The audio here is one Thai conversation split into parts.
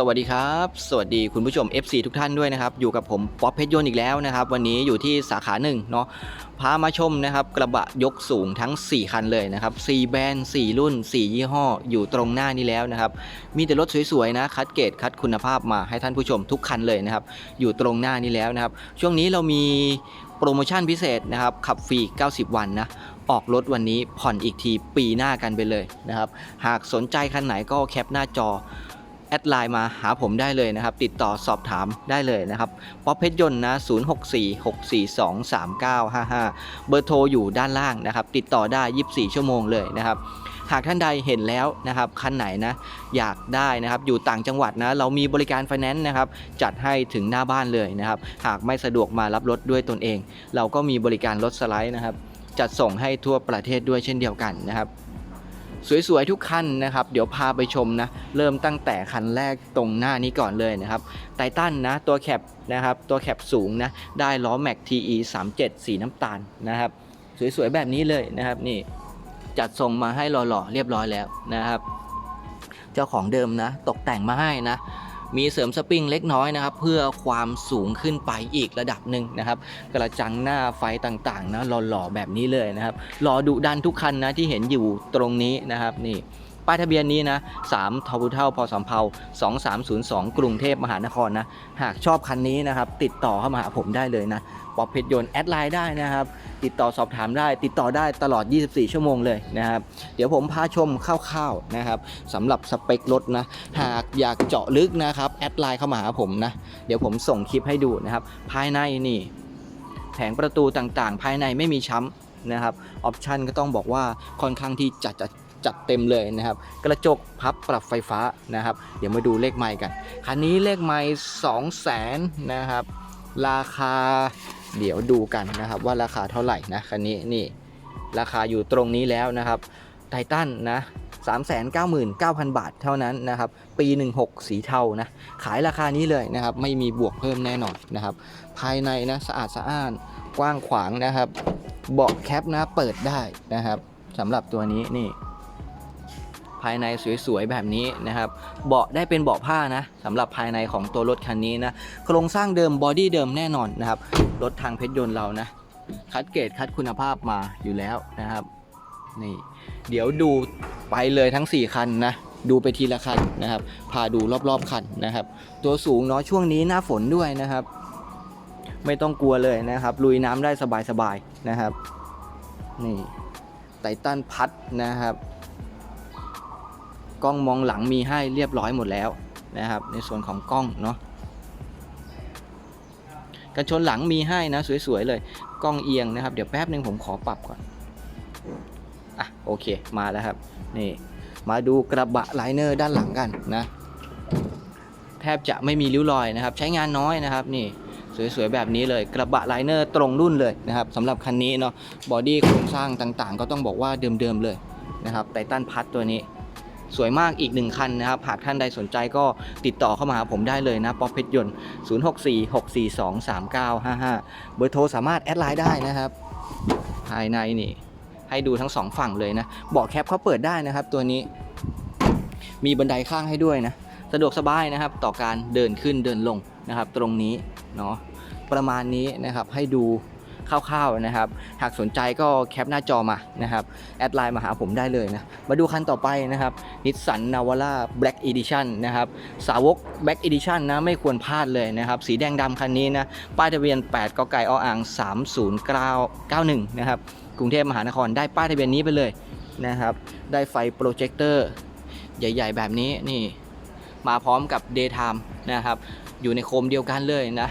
สวัสดีครับ สวัสดีคุณผู้ชม FC ทุกท่านด้วยนะครับ อยู่กับผมป๊อปเพชรยนต์อีกแล้วนะครับ วันนี้อยู่ที่สาขาหนึ่งเนาะพามาชมนะครับ กระบะยกสูงทั้ง 4 คันเลยนะครับ 4 แบรนด์ 4 รุ่น 4 ยี่ห้อ อยู่ตรงหน้านี้แล้วนะครับ มีแต่รถสวยๆนะ คัดเกรดคัดคุณภาพมาให้ท่านผู้ชมทุกคันเลยนะครับ อยู่ตรงหน้านี้แล้วนะครับ ช่วงนี้เรามีโปรโมชั่นพิเศษนะครับ ขับฟรี 90 วันนะ ออกรถวันนี้ผ่อนอีกทีปีหน้ากันไปเลยนะครับ หากสนใจคันไหนก็แคปหน้าจอ แอดไลน์มาหาผมได้เลยนะครับ ติดต่อสอบถามได้เลยนะครับป๊อปเพชรยนต์นะ 0646423955 เบอร์โทรอยู่ด้านล่างนะครับ ติดต่อได้ 24 ชั่วโมงเลยนะครับหากท่านใดเห็นแล้วนะครับคันไหนนะอยากได้นะครับอยู่ต่างจังหวัดนะเรามีบริการไฟแนนซ์นะครับจัดให้ถึงหน้าบ้านเลยนะครับหากไม่สะดวกมารับรถด้วยตนเอง เราก็มีบริการรถสไลด์นะครับจัดส่งให้ทั่วประเทศด้วยเช่นเดียวกันนะครับ สวยๆทุกคันนะครับ เดี๋ยวพาไปชมนะ เริ่มตั้งแต่คันแรกตรงหน้านี้ก่อนเลยนะครับไททันนะ ตัวแคปนะครับ ตัวแคปสูงนะ ได้ล้อแม็ก TE 37สีน้ำตาลนะครับ สวยๆแบบนี้เลยนะครับนี่ จัดส่งมาให้หล่อๆเรียบร้อยแล้วนะครับ เจ้าของเดิมนะ ตกแต่งมาให้นะ มีเสริมสปริงเล็กน้อยนะครับ เพื่อความสูงขึ้นไปอีกระดับหนึ่งนะครับ กระจังหน้าไฟต่างๆนะหล่อๆแบบนี้เลยนะครับหล่อดุดันทุกคันนะที่เห็นอยู่ตรงนี้นะครับนี่ ป้ายทะเบียนนี้นะ3ทบุเท่าพอสำเภา2302 กรุงเทพมหานครนะ หากชอบคันนี้นะครับติดต่อเข้ามาหาผมได้เลยนะปอบเพชรยนต์แอดไลน์ได้นะครับ ติดต่อสอบถามได้ ติดต่อได้ตลอด 24 ชั่วโมงเลยนะครับ เดี๋ยวผมพาชมคร่าวๆนะครับสำหรับสเปครถนะ หากอยากเจาะลึกนะครับแอดไลน์เข้ามาหาผมนะ เดี๋ยวผมส่งคลิปให้ดูนะครับ ภายในนี่แผงประตูต่างๆ ภายในไม่มีช้ำนะครับ ออปชันก็ต้องบอกว่าค่อนข้างที่จัดจัด จัดเต็มเลยนะครับ กระจกพับปรับไฟฟ้านะครับ เดี๋ยวมาดูเลขไมค์กันคันนี้เลขไมค์2 0 0 0 0 0นะครับ ราคาเดี๋ยวดูกันนะครับว่าราคาเท่าไหร่นะคันนี้นี่ราคาอยู่ตรงนี้แล้วนะครับไททันนะ399,000 บาทเท่านั้นนะครับ ปี 16 สีเทานะ ขายราคานี้เลยนะครับ ไม่มีบวกเพิ่มแน่นอนนะครับ ภายในนะสะอาดสะอ้าน กว้างขวางนะครับ เบาะแคปนะเปิดได้นะครับสำหรับตัวนี้นี่ ภายในสวยๆแบบนี้นะครับ เบาะได้เป็นเบาะผ้านะสำหรับภายในของตัวรถคันนี้นะ โครงสร้างเดิมบอดี้เดิมแน่นอนนะครับ รถทางเพชรยนต์เรานะ คัดเกรดคัดคุณภาพมาอยู่แล้วนะครับ นี่ เดี๋ยวดูไปเลยทั้ง 4 คันนะ ดูไปทีละคันนะครับ พาดูรอบๆคันนะครับ ตัวสูงเนาะช่วงนี้หน้าฝนด้วยนะครับ ไม่ต้องกลัวเลยนะครับ ลุยน้ำได้สบายๆนะครับ นี่ไตตันพัดนะครับ กล้องมองหลังมีให้เรียบร้อยหมดแล้วนะครับ ในส่วนของกล้องเนาะกันชนหลังมีให้นะสวยๆเลยกล้องเอียงนะครับ เดี๋ยวแป๊บหนึ่งผมขอปรับก่อนอะโอเคมาแล้วครับนี่มาดูกระบะไลเนอร์ด้านหลังกันนะแทบจะไม่มีริ้วรอยนะครับ ใช้งานน้อยนะครับนี่สวยๆแบบนี้เลยกระบะไลเนอร์ตรงรุ่นเลยนะครับสำหรับคันนี้เนาะบอดี้โครงสร้างต่างๆ ก็ต้องบอกว่าเดิมๆเลยนะครับไททันพัดตัวนี้ สวยมากอีกหนึ่งคันนะครับ หากท่านใดสนใจก็ติดต่อเข้ามาหาผมได้เลยนะป๊อปเพชรยนต์ 0646423955 เบอร์โทรสามารถแอดไลน์ได้นะครับ ภายในนี่ ให้ดูทั้งสองฝั่งเลยนะเบาะแคปเขาเปิดได้นะครับ ตัวนี้มีบันไดข้างให้ด้วยนะ สะดวกสบายนะครับ ต่อการเดินขึ้นเดินลงนะครับ ตรงนี้เนาะประมาณนี้นะครับให้ดู คร่าวๆนะครับ หากสนใจก็แคปหน้าจอมานะครับ แอดไลน์มาหาผมได้เลยนะ มาดูคันต่อไปนะครับนิสสันนาวาร่า Black Edition นะครับ สาวก Black Edition นะไม่ควรพลาดเลยนะครับ สีแดงดำคันนี้นะ ป้ายทะเบียน 8กไก่ออ่าง 3091 นะครับ กรุงเทพมหานครได้ป้ายทะเบียนนี้ไปเลยนะครับ ได้ไฟโปรเจคเตอร์ใหญ่ ๆ แบบนี้นี่มาพร้อมกับ Daytime นะครับ อยู่ในโคมเดียวกันเลยนะ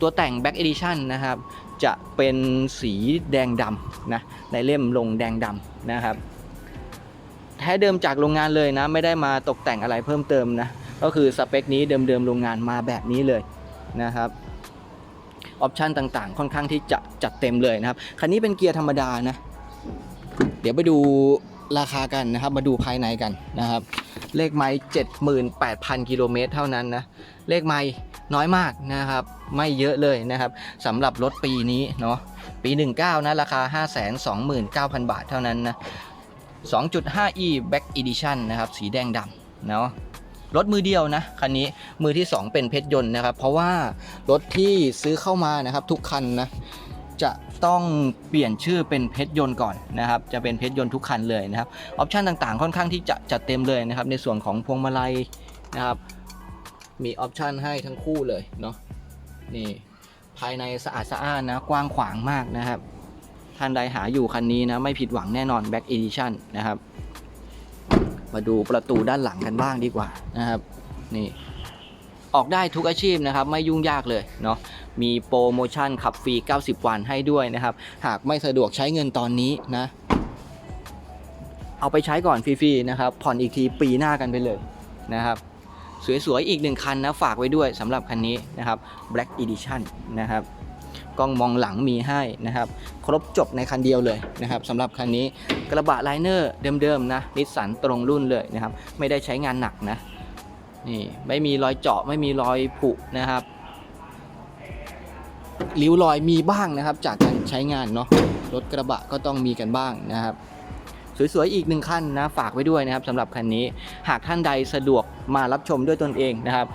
ตัวแต่ง Back Edition นะครับ จะเป็นสีแดงดำนะในเล่มลงแดงดำนะครับแท้เดิมจากโรงงานเลยนะไม่ได้มาตกแต่งอะไรเพิ่มเติมนะก็คือสเปคนี้เดิมๆโรงงานมาแบบนี้เลยนะครับออปชันต่างๆ ค่อนข้างที่จะจัดเต็มเลยนะครับคันนี้เป็นเกียร์ธรรมดานะเดี๋ยวไปดู ราคากันนะครับ มาดูภายในกันนะครับ เลขไม้78,000 กิโลเมตรเท่านั้นนะ เลขไม้น้อยมากนะครับ ไม่เยอะเลยนะครับสำหรับรถปีนี้เนาะปี 19 นะ ราคา 529,000 บาทเท่านั้นนะ 2.5e Back Edition นะครับ สีแดงดำเนาะรถมือเดียวนะคันนี้มือที่ 2 เป็นเพชรยนต์นะครับ เพราะว่ารถที่ซื้อเข้ามานะครับ ทุกคันนะ จะต้องเปลี่ยนชื่อเป็นเพชรยนต์ก่อนนะครับ จะเป็นเพชรยนต์ทุกคันเลยนะครับ ออปชันต่างๆ ค่อนข้างที่จะจัดเต็มเลยนะครับ ในส่วนของพวงมาลัยนะครับ มีออปชันให้ทั้งคู่เลยเนาะ นี่ภายในสะอาดสะอ้านนะ กว้างขวางมากนะครับ ท่านใดหาอยู่คันนี้นะ ไม่ผิดหวังแน่นอน Back Edition นะครับ มาดูประตูด้านหลังกันบ้างดีกว่านะครับ นี่ ออกได้ทุกอาชีพนะครับไม่ยุ่งยากเลยเนาะมีโปรโมชั่นขับฟรี 90 วันให้ด้วยนะครับ หากไม่สะดวกใช้เงินตอนนี้นะ เอาไปใช้ก่อนฟรีๆนะครับ ผ่อนอีกทีปีหน้ากันไปเลยนะครับ สวยๆ อีกหนึ่งคันนะ ฝากไว้ด้วยสำหรับคันนี้นะครับ Black Edition นะครับกล้องมองหลังมีให้นะครับ ครบจบในคันเดียวเลยนะครับสำหรับคันนี้กระบะไลเนอร์เดิมๆนะนิสสันตรงรุ่นเลยนะครับ ไม่ได้ใช้งานหนักนะ นี่ไม่มีรอยเจาะไม่มีรอยผุนะครับริ้วรอยมีบ้างนะครับ จากการใช้งานเนาะรถกระบะก็ต้องมีกันบ้างนะครับสวยๆ อีกหนึ่งคันนะฝากไว้ด้วยนะครับสำหรับคันนี้หากท่านใดสะดวกมารับชมด้วยตนเองนะครับ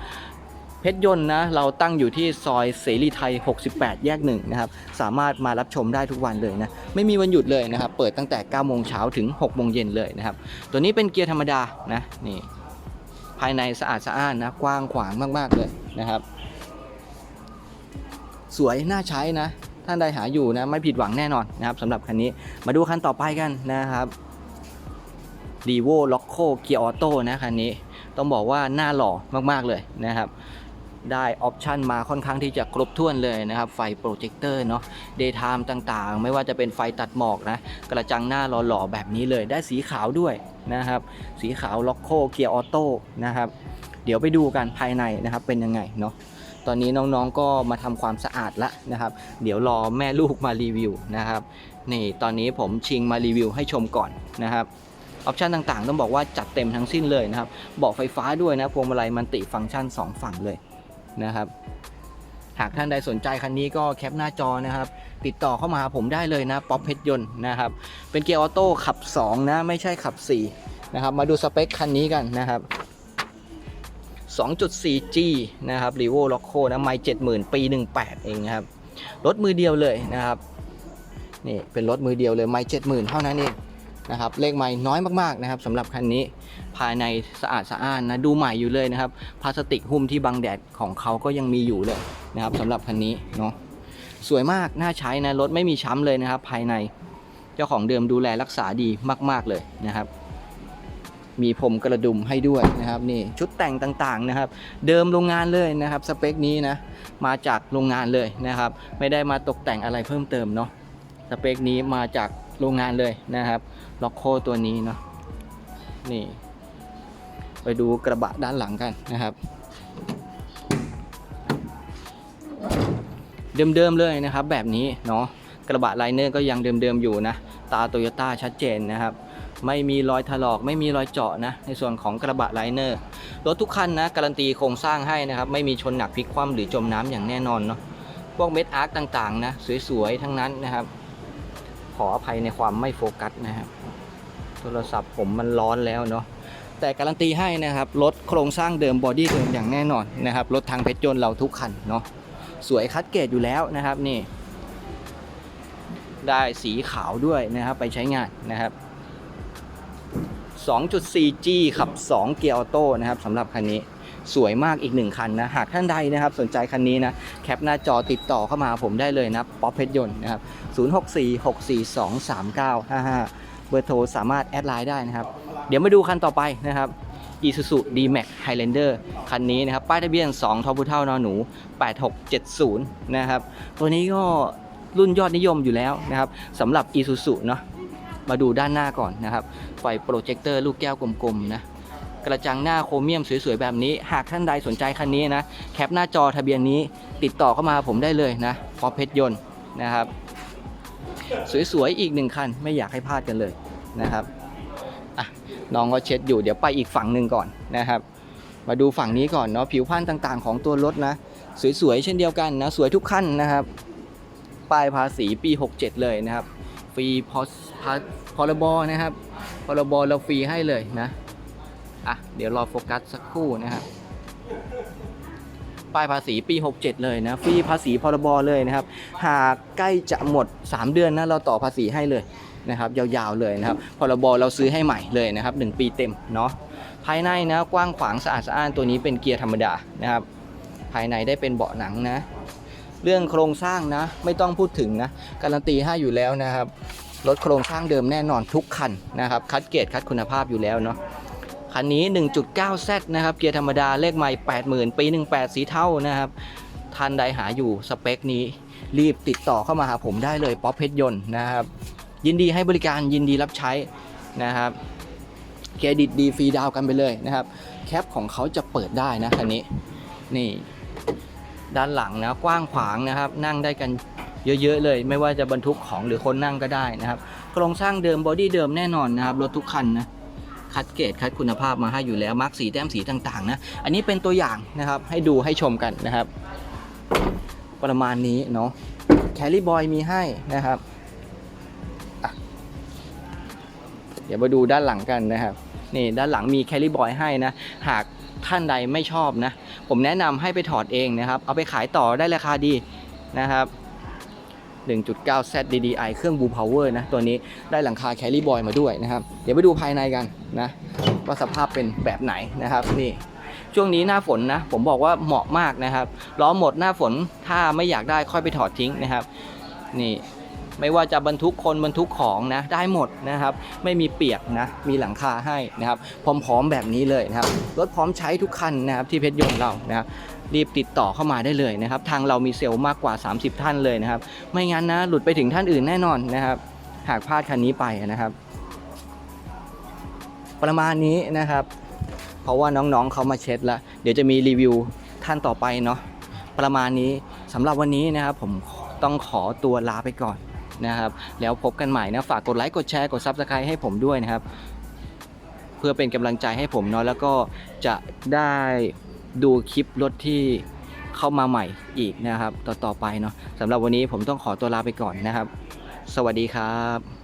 เพชรยนต์นะเราตั้งอยู่ที่ซอยเสรีไทย 68 แยกหนึ่งนะครับสามารถมารับชมได้ทุกวันเลยนะไม่มีวันหยุดเลยนะครับ เปิดตั้งแต่ 9 โมงเช้าถึง 6 โมงเย็นเลยนะครับ ตัวนี้เป็นเกียร์ธรรมดานะนี่ ภายในสะอาดสะอ้านนะกว้างขวางมากๆเลยนะครับ สวยน่าใช้นะ ท่านใดหาอยู่นะไม่ผิดหวังแน่นอนนะครับสำหรับคันนี้มาดูคันต่อไปกันนะครับ r e v o l o c o Gear Auto นะคันนี้ต้องบอกว่าหน้าหล่อมากๆเลยนะครับ ได้ออปชันมาค่อนข้างที่จะครบถ้วนเลยนะครับ ไฟโปรเจคเตอร์เนาะ Daytime ต่างๆ ไม่ว่าจะเป็นไฟตัดหมอกนะ กระจังหน้าหล่อๆแบบนี้เลยได้สีขาวด้วย นะครับ สีขาวล็อกโคเกียร์ออโต้นะครับ เดี๋ยวไปดูกันภายในนะครับเป็นยังไงเนาะตอนนี้น้องๆก็มาทำความสะอาดละนะครับ เดี๋ยวรอแม่ลูกมารีวิวนะครับนี่ตอนนี้ผมชิงมารีวิวให้ชมก่อนนะครับออปชันต่างๆ ต้องบอกว่าจัดเต็มทั้งสิ้นเลยนะครับเบาะไฟฟ้าด้วยนะพวงมาลัยมันติฟังก์ชัน 2 ฝั่งเลยนะครับ หากท่านใดสนใจคันนี้ก็แคปหน้าจอนะครับ ติดต่อเข้ามาหาผมได้เลยนะป๊อปเพชรยนต์นะครับ เป็นเกียร์ออโต้ขับ 2 นะ ไม่ใช่ขับ 4 นะครับ มาดูสเปคคันนี้กันนะครับ 2.4G นะครับ r e v o l o c o นะไม่70,000 ปี 18 เองนะครับ รถมือเดียวเลยนะครับ นี่เป็นรถมือเดียวเลยไม่70,000 เท่านั้นเอง นะครับเลขใหม่น้อยมากๆนะครับสำหรับคันนี้ภายในสะอาดสะอ้านนะดูใหม่อยู่เลยนะครับพลาสติกหุ้มที่บังแดดของเขาก็ยังมีอยู่เลยนะครับสำหรับคันนี้เนาะสวยมากน่าใช้นะรถไม่มีช้ำเลยนะครับ ภายในเจ้าของเดิมดูแลรักษาดีมาก ๆเลยนะครับ มีผมกระดุมให้ด้วยนะครับนี่ชุดแต่งต่างๆนะครับ เดิมโรงงานเลยนะครับสเปคนี้นะมาจากโรงงานเลยนะครับ ไม่ได้มาตกแต่งอะไรเพิ่มเติมเนาะสเปคนี้มาจาก โรงงานเลยนะครับล็อกโคตัวนี้เนาะนี่ ไปดูกระบะด้านหลังกันนะครับ เดิมๆเลยนะครับ แบบนี้เนาะกระบะไลเนอร์ก็ยังเดิมๆอยู่นะ ตาโตโยต้าชัดเจนนะครับ ไม่มีรอยถลอกไม่มีรอยเจาะนะ ในส่วนของกระบะไลเนอร์รถทุกคันนะ การันตีโครงสร้างให้นะครับ ไม่มีชนหนักพลิกคว่ำหรือจมน้ำอย่างแน่นอนเนาะพวกเม็ดอาร์คต่างๆนะ สวยๆ ทั้งนั้นนะครับ ออภัยในความไม่โฟกัสนะครับโทรศัพท์ผมมันร้อนแล้วเนาะแต่การันตีให้นะครับรถโครงสร้างเดิมบอดี้เดิมอย่างแน่นอนนะครับรถทางเพชรยนต์เราทุกคันเนาะสวยคัดเกรดอยู่แล้วนะครับนี่ ได้สีขาวด้วยนะครับไปใช้งานนะครับ 2.4G ขับ 2 เกียร์ออโต้นะครับสำหรับคันนี้ สวยมากอีกหนึ่งคันนะ หากท่านใดนะครับสนใจคันนี้นะ แคปหน้าจอติดต่อเข้ามาผมได้เลยนะป๊อปเพชรยนต์นะครับ 0646423955 เบอร์โทรสามารถแอดไลน์ได้นะครับ เดี๋ยวมาดูคันต่อไปนะครับ Isuzu D-Max Highlander คันนี้นะครับ ป้ายทะเบียน 2ทอพุเท่านอหนู 8670 นะครับ ตัวนี้ก็รุ่นยอดนิยมอยู่แล้วนะครับสำหรับ Isuzu เนาะมาดูด้านหน้าก่อนนะครับ ไฟโปรเจคเตอร์ลูกแก้วกลมๆนะ กระจังหน้าโครเมียมสวยๆแบบนี้ หากท่านใดสนใจคันนี้นะ แคปหน้าจอทะเบียนนี้ติดต่อเข้ามาผมได้เลยนะพอเพชรยนต์นะครับ สวยๆอีกหนึ่งคันไม่อยากให้พลาดกันเลยนะครับอะน้องก็เช็ดอยู่เดี๋ยวไปอีกฝั่งหนึ่งก่อนนะครับ มาดูฝั่งนี้ก่อนเนาะผิวพรรณต่างๆ ของตัวรถนะ สวยๆเช่นเดียวกันนะสวยทุกขั้นนะครับป้ายภาษีปี 67 เลยนะครับ ฟรีพอสพาพรบนะครับพรบเราฟรีให้เลยนะ อะ เดี๋ยวรอโฟกัสสักครู่นะครับป้ายภาษีปี 67 เลยนะฟรีภาษีพรบเลยนะครับ หากใกล้จะหมด 3 เดือนนะเราต่อภาษีให้เลยนะครับ ยาวๆเลยนะครับพรบเราซื้อให้ใหม่เลยนะครับ 1 ปีเต็มเนาะภายในนะกว้างขวางสะอาดสะอ้านตัวนี้เป็นเกียร์ธรรมดานะครับ ภายในได้เป็นเบาะหนังนะ เรื่องโครงสร้างนะ ไม่ต้องพูดถึงนะ การันตีให้อยู่แล้วนะครับรถโครงสร้างเดิมแน่นอนทุกคันนะครับ คัดเกรดคัดคุณภาพอยู่แล้วเนาะ คันนี้ 1.9Z นะครับ เกียร์ธรรมดาเลขใหม่ 80,000 ปี 18 สีเท่านะครับท่านใดหาอยู่สเปคนี้รีบติดต่อเข้ามาหาผมได้เลยป๊อปเพชรยนต์นะครับ ยินดีให้บริการยินดีรับใช้นะครับเครดิตดีฟรีดาวน์กันไปเลยนะครับ แคปของเขาจะเปิดได้นะคันนี้นี่ด้านหลังนะกว้างขวางนะครับ นั่งได้กันเยอะๆเลย ไม่ว่าจะบรรทุกของหรือคนนั่งก็ได้นะครับ โครงสร้างเดิมบอดี้เดิมแน่นอนนะครับรถทุกคันนะ คัดเกรดคัดคุณภาพมาให้อยู่แล้วมาร์กสีแต้มสีต่างๆนะอันนี้เป็นตัวอย่างนะครับให้ดูให้ชมกันนะครับ ประมาณนี้เนาะแคลรี่บอยมีให้นะครับ เดี๋ยวมาดูด้านหลังกันนะครับนี่ด้านหลังมีแคลรี่บอยให้นะหากท่านใดไม่ชอบนะ ผมแนะนำให้ไปถอดเองนะครับ เอาไปขายต่อได้ราคาดีนะครับ 1.9 Z DDI เครื่อง Blue Power นะ ตัวนี้ได้หลังคา Carry Boy มาด้วยนะครับ เดี๋ยวไปดูภายในกันนะ ว่าสภาพเป็นแบบไหนนะครับ นี่ช่วงนี้หน้าฝนนะ ผมบอกว่าเหมาะมากนะครับล้อหมดหน้าฝนถ้าไม่อยากได้ค่อยไปถอดทิ้งนะครับ นี่ไม่ว่าจะบรรทุกคนบรรทุกของนะได้หมดนะครับ ไม่มีเปียกนะมีหลังคาให้นะครับพร้อมๆแบบนี้เลยนะครับรถพร้อมใช้ทุกคันนะครับที่เพชรยนต์เรานะครับ รีบติดต่อเข้ามาได้เลยนะครับ ทางเรามีเซลล์มากกว่า 30 ท่านเลยนะครับ ไม่งั้นนะหลุดไปถึงท่านอื่นแน่นอนนะครับ หากพลาดคันนี้ไปนะครับ ประมาณนี้นะครับ เพราะว่าน้องๆเขามาเช็ดแล้ว เดี๋ยวจะมีรีวิวท่านต่อไปเนาะประมาณนี้สำหรับวันนี้นะครับ ผมต้องขอตัวลาไปก่อนนะครับ แล้วพบกันใหม่นะฝากกดไลค์กดแชร์กด Subscribe ให้ผมด้วยนะครับ เพื่อเป็นกำลังใจให้ผมเนาะแล้วก็จะได้ ดูคลิปรถที่เข้ามาใหม่อีกนะครับ ต่อๆไปเนาะสำหรับวันนี้ผมต้องขอตัวลาไปก่อนนะครับ สวัสดีครับ